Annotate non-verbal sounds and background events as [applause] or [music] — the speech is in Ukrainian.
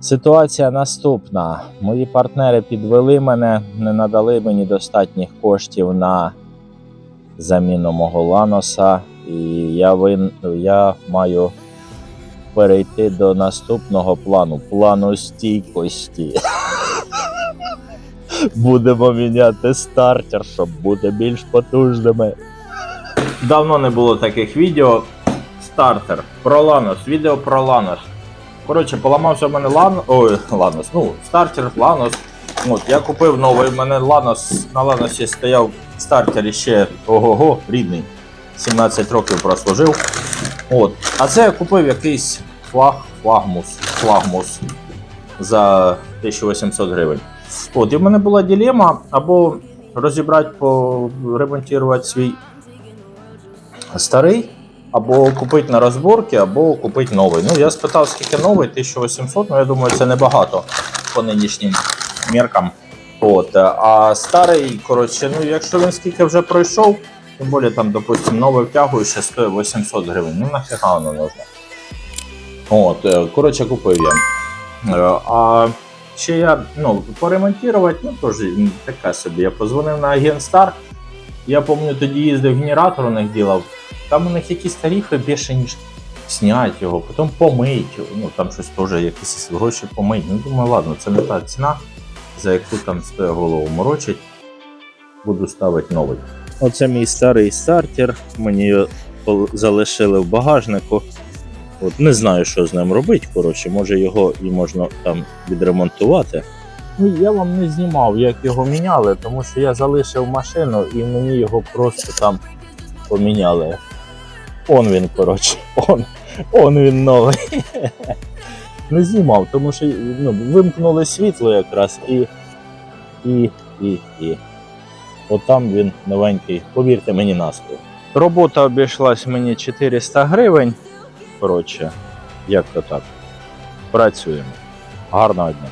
Ситуація наступна. Мої партнери підвели мене, не надали мені достатніх коштів на заміну мого ланоса, і я, вин... я маю перейти до наступного плану плану стійкості. [laughs] Будемо міняти стартер, щоб бути більш потужними. Давно не було таких відео. Стартер про ланос, відео про ланос. Коротше, поламався в мене лан... Ой, ланос. Ну, стартер, ланос. От, я купив новий, в мене ланос на ланосі стояв стартер іще ого-го, рідний. 17 років прослужив. От. А це я купив якийсь флаг, флагмус, флагмус за 1800 гривень. От, і в мене була дилема або розібрати, поремонтувати свій старий, або купити на розборки, або купити новий. Ну, я спитав, скільки новий, 1800, ну я думаю, це небагато по нинішнім міркам. От, а старий, коротше, ну якщо він скільки вже пройшов, тим більше там, допустим, новий втягую ще стоїть 800 гривень. Ну нафіга воно нужно. От, е, коротше, купив я. Е, А ще я ну, поремонтувати, ну теж м, таке собі. Я позвонив на агент Стар. Я пам'ятаю, тоді їздив генератор у них ділав. Там у них якісь тарифи більше, ніж зняти його, потім помить. Ну там щось теж якісь гроші помить. Ну думаю, ладно, це не та ціна, за яку там стоїть голову морочить. Буду ставити новий. Оце мій старий стартер. Мені його залишили в багажнику. От не знаю, що з ним робити. Коротше, може його і можна там відремонтувати. Ну, я вам не знімав, як його міняли, тому що я залишив машину і мені його просто там поміняли. Он він, коротше, он, он він новий. Не знімав, тому що ну, вимкнули світло якраз і. І. І. І. Отам він новенький, повірте мені на слово. Робота обійшлась мені 400 гривень. Коротше, як то так. Працюємо. Гарного дня.